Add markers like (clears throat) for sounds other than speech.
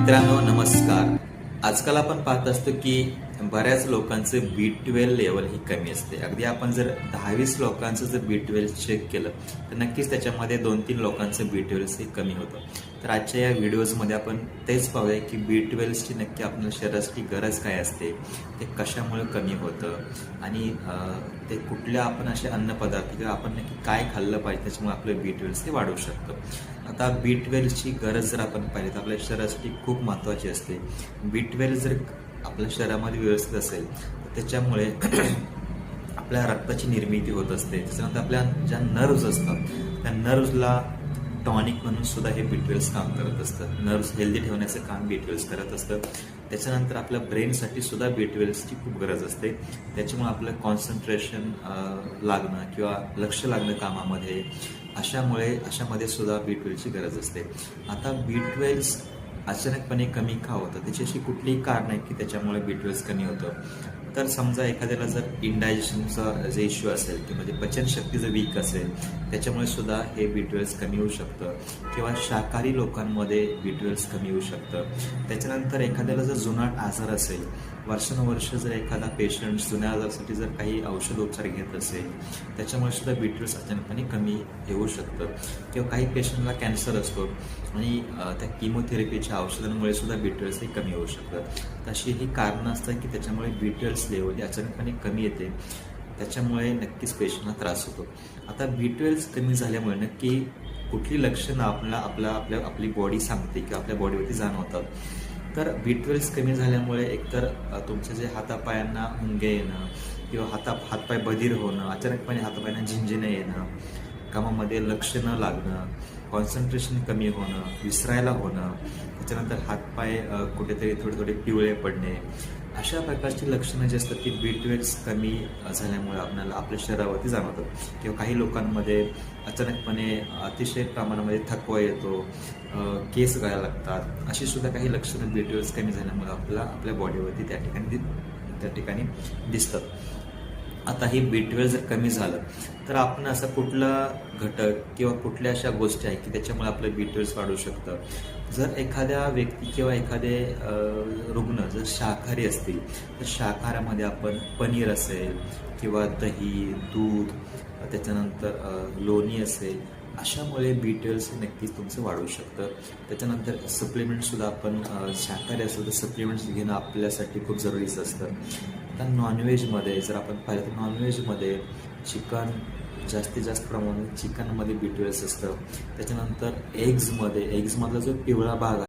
मित्रांनो नमस्कार. आजकाल आपण पाहत असतो की बऱ्याच लोकांचं बी ट्वेल्व लेवल ही कमी असते. अगदी आपण जर दहावीस लोकांचं जर बी ट्वेल्व चेक केलं तर नक्कीच त्याच्यामध्ये दोन तीन लोकांचं बी ट्वेल्व हे कमी होतं. तर आजच्या या व्हिडिओजमध्ये आपण तेच पाहूया की बी ट्वेल्वची नक्की आपल्या शरीराची गरज काय असते ते कशामुळे कमी होतं आणि ते कुठल्या आपण असे अन्नपदार्थ किंवा आपण नक्की काय खाल्लं पाहिजे त्याच्यामुळे आपलं बी ट्वेल्व ते वाढू शकतं. आता बी ट्वेल्वची गरज जर आपण पाहिली तर आपल्या शरीरासाठी खूप महत्त्वाची असते. बी ट्वेल्व जर आपल्या शरीरामध्ये व्यवस्थित असेल तर त्याच्यामुळे (clears throat) आपल्या रक्ताची निर्मिती होत असते. त्याच्यानंतर आपल्या ज्या नर्व्ज असतात त्या नर्व्जला टॉनिक म्हणून सुद्धा हे बी ट्वेल्स काम करत असतं नर्व्स हेल्दी ठेवण्याचं काम बी ट्वेल्स करत असतं त्याच्यानंतर आपल्या ब्रेनसाठी सुद्धा बी ट्वेल्सची खूप गरज असते. त्याच्यामुळे आपलं कॉन्सन्ट्रेशन लागणं किंवा लक्ष लागणं कामामध्ये अशामुळे अशामध्ये सुद्धा बी गरज असते. आता बी ट्वेल्व्स अचानकपणे कमी का होतं? त्याची अशी कुठलीही कारण आहे की त्याच्यामुळे बी ट्वेल्स कमी होतं. तर समजा एखाद्याला जर इंडायजेशनचा जे इश्यू असेल की म्हणजे पचनशक्ती जर वीक असेल त्याच्यामुळे सुद्धा हे बी ट्वेल्स कमी होऊ शकतं. किंवा शाकाहारी लोकांमध्ये बी ट्वेल्स कमी होऊ शकतं. त्याच्यानंतर एखाद्याला जर जुनाट आजार असेल वर्षानुवर्ष जर एखादा पेशंट जुन्या आजारासाठी जर काही औषधोपचार घेत असेल त्याच्यामुळे सुद्धा बी ट्वेल्स अचानकपणे कमी येऊ शकतं. किंवा काही पेशंटला कॅन्सर असतो आणि त्या किमोथेरपीच्या औषधांमुळे सुद्धा बी ट्वेल्व्स हे कमी होऊ शकतात तशी ही कारणं असतात की त्याच्यामुळे बी ट्वेल्व्स लेवल अचानकपणे कमी येते. त्याच्यामुळे नक्कीच पेशंटला त्रास होतो. आता बी ट्वेल्व कमी झाल्यामुळे नक्की कुठली लक्षणं आपल्याला आपल्या आपल्या आपली बॉडी सांगते किंवा आपल्या बॉडीवरती जाणवतात? तर बी ट्वेल्व कमी झाल्यामुळे एकतर तुमच्या जे हातापायांना मुंगे येणं किंवा हाता हातपाय बधीर होणं अचानकपणे हातापायांना झिंजिनं येणं कामामध्ये लक्ष न लागणं कॉन्सन्ट्रेशन कमी होणं विसरायला होणं त्याच्यानंतर हातपाय कुठेतरी थोडे थोडे पिवळे पडणे अशा प्रकारची लक्षणं जी असतात ती बी कमी झाल्यामुळे आपल्याला आपल्या शरीरावरती जाणवतात. किंवा काही लोकांमध्ये अचानकपणे अतिशय प्रमाणामध्ये थकवा येतो केस गळायला लागतात अशी सुद्धा काही लक्षणं बी कमी झाल्यामुळे आपल्याला आपल्या बॉडीवरती त्या ठिकाणी दि- त्या ठिकाणी दिसतात. आता हे बी ट्वेल्व जर कमी झालं तर आपण असा कुठला घटक किंवा कुठल्या अशा गोष्टी आहेत की त्याच्यामुळे आपलं बी ट्वेल्व वाढू शकतं? जर एखाद्या व्यक्ती किंवा एखादे रुग्ण जर शाकाहारी असतील तर शाकाहारामध्ये आपण पनीर असेल किंवा दही दूध त्याच्यानंतर लोणी असेल अशामुळे बी ट्वेल्व्स नक्कीच तुमचं वाढू शकतं. त्याच्यानंतर सप्लिमेंटसुद्धा आपण शाकाहारी असेल तर सप्लिमेंट्स घेणं आपल्यासाठी खूप जरुरीचं असतं. आता नॉनव्हेजमध्ये जर आपण पाहिलं तर नॉनव्हेजमध्ये चिकन जास्तीत जास्त प्रमाणात चिकनमध्ये बी असतं. त्याच्यानंतर एग्जमध्ये एग्जमधला जो पिवळा भाग